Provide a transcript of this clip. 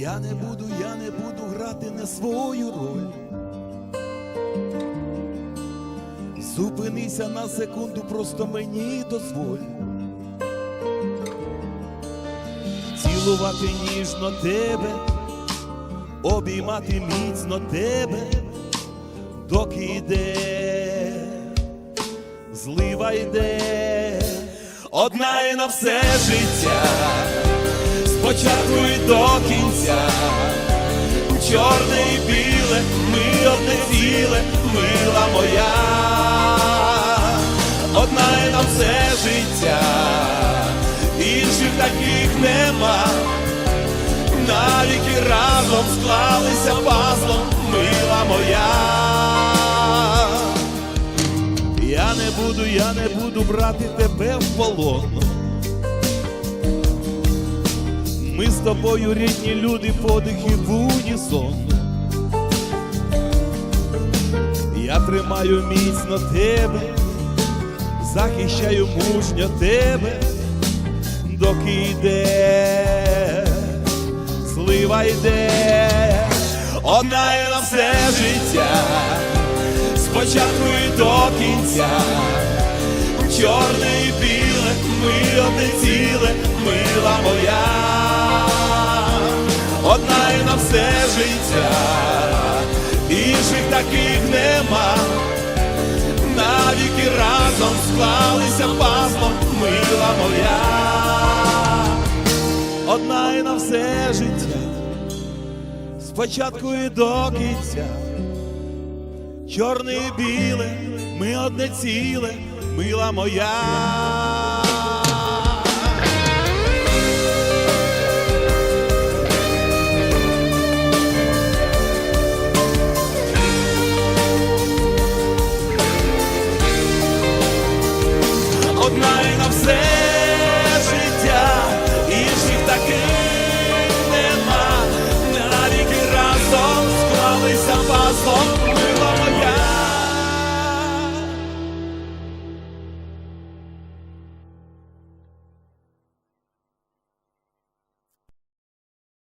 Я не буду, я не буду грати не свою роль. Зупинися на секунду, просто мені дозволь. Цілувати ніжно тебе, обіймати міцно тебе, доки йде, злива йде, одна і на все життя, спочатку і до кінця, чорне і біле, ми одне ціле, мила моя, одна і на все життя, інших таких нема. Навіки разом склалися пазлом, мила моя. Я не буду, я не буду брати тебе в полон. Тобою рідні люди, подихи в унісон. Я тримаю міцно тебе, захищаю мужньо тебе, доки йде, злива йде, одна і на все життя, спочатку і до кінця, чорне і біле, ми одне ціле, мила моя, інших таких нема. Навіки разом склалися пазлом, мила моя, одна і на все життя, спочатку і до кінця, чорне і біле, ми одне ціле, мила моя. Все життя, інших таких нема, навіки разом склалися пазлом,